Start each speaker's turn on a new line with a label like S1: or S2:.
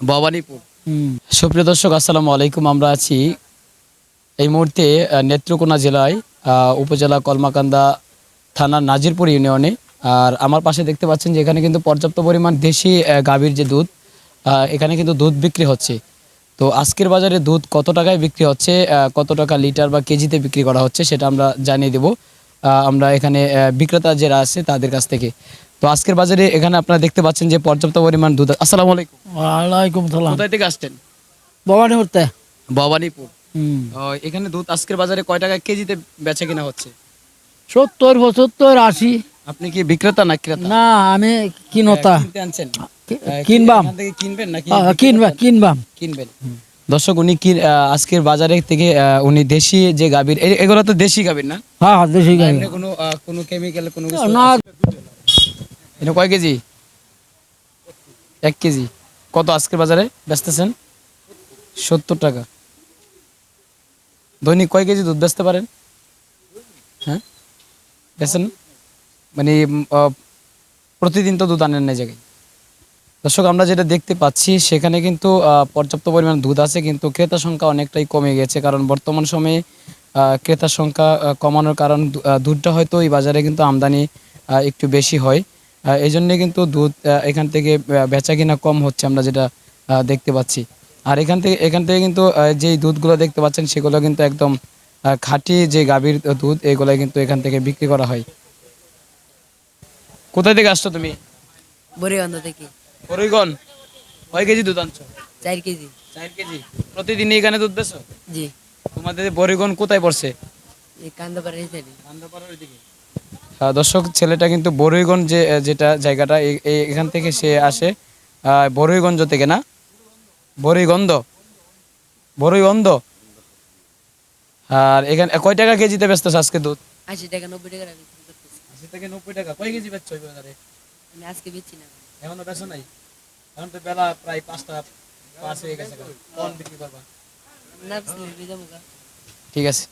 S1: ভবানীপুর। সুপ্রিয় দর্শক আসসালামু আলাইকুম। আমরা আছি এই মুহূর্তে নেত্রকোনা জেলায় উপজেলা কলমাকান্দা থানার নাজিরপুর ইউনিয়নে। আর আমার পাশে দেখতে পাচ্ছেন যে এখানে কিন্তু পর্যাপ্ত পরিমাণ দেশি গাভীর যে দুধ এখানে কিন্তু দুধ বিক্রি হচ্ছে। তো আজকের বাজারে দুধ কত টাকায় বিক্রি হচ্ছে কত টাকা লিটার বা কেজিতে বিক্রি করা হচ্ছে সেটা আমরা জানিয়ে দেব। আমরা এখানে বিক্রেতা যারা আছে তাদের কাছ থেকে। তো আজকের বাজারে এখানে আপনারা দেখতে পাচ্ছেন যে পর্যাপ্ত পরিমাণ দুধ আসসালামু আলাইকুম।
S2: ওয়ালাইকুম সালাম।
S1: কোথায় থেকে আসছেন?
S2: ভবানী করতে
S1: ভবানীপুর এখানে দুধ আজকের বাজারে কয় টাকা কেজিতে বেচা কিনা হচ্ছে?
S2: সত্তর পঁচাত্তর আশি।
S1: আপনি কি বিক্রেতা না ক্রেতা?
S2: না আমি কিনতা। কিনবাম।
S1: কিনবেন নাকি
S2: কিনবাম।
S1: কিনবেন। দর্শক উনি কি আজকের বাজারে থেকে উনি দেশি যে গাভীর এগুলো তো দেশি গাভীর না?
S2: হ্যাঁ হ্যাঁ দেশি
S1: এমনি কোনো কোনো কেমিক্যাল কোনো কিছু?
S2: না
S1: এটা কয় কেজি? এক কেজি। কত আজকের বাজারে? বেচতেছেন? সত্তর টাকা। দৈনিক কয় কেজি দুধ বেচতে পারেন? হ্যাঁ? বেচেন? মানে প্রতিদিন তো দুধ আনেন না জায়গায়। দর্শক, আমরা যেটা দেখতে পাচ্ছি, সেখানে কিন্তু পর্যাপ্ত পরিমাণ দুধ আছে, কিন্তু ক্রেতা সংখ্যা অনেকটাই কমে গেছে। কারণ বর্তমান সময়ে ক্রেতার সংখ্যা কমানোর কারণ দুধটা হয়তো এই বাজারে কিন্তু আমদানি একটু বেশি হয়। এই জন্যে কিন্তু দুধ এখান থেকে বেচা কিনা কম হচ্ছে, আমরা যেটা দেখতে পাচ্ছি। আর এখান থেকে এখান থেকে কিন্তু যেই দুধগুলো দেখতে পাচ্ছেন, সেগুলো কিন্তু একদম খাঁটি যে গাভীর দুধ, এগুলো কিন্তু এখান থেকে বিক্রি করা হয়। কোথায় থেকে আসছো তুমি?
S3: বরিগন্ধ থেকে।
S1: হরিগন কয় কেজি দুধ আনছো?
S3: চার কেজি।
S1: চার কেজি। প্রতিদিন এখানে দুধ বেছো
S3: জি।
S1: তোমাদের বরিগন কোথায় পড়ছে? দর্শক ছেলেটা কিন্তু বরুইগঞ্জ যে যেটা জায়গাটা এখান থেকে সে আসে। বরুইগঞ্জ থেকে না? বরুইগন্ধ? বরুইগন্ধ? আর এখানে কয় টাকা কেজিতে ব্যস্ত আজকে দুধ?
S3: আশি টাকা নব্বই টাকা
S1: আশি থেকে নব্বই টাকা। কয় কেজি বেচছো
S3: আমি আজকে বেচছি না।
S1: এখনও বেচো নাই। এখন তো বেলা প্রায় পাঁচটা পাঁচ হয়ে গেছে কোন বিক্রি করবা? ঠিক আছে।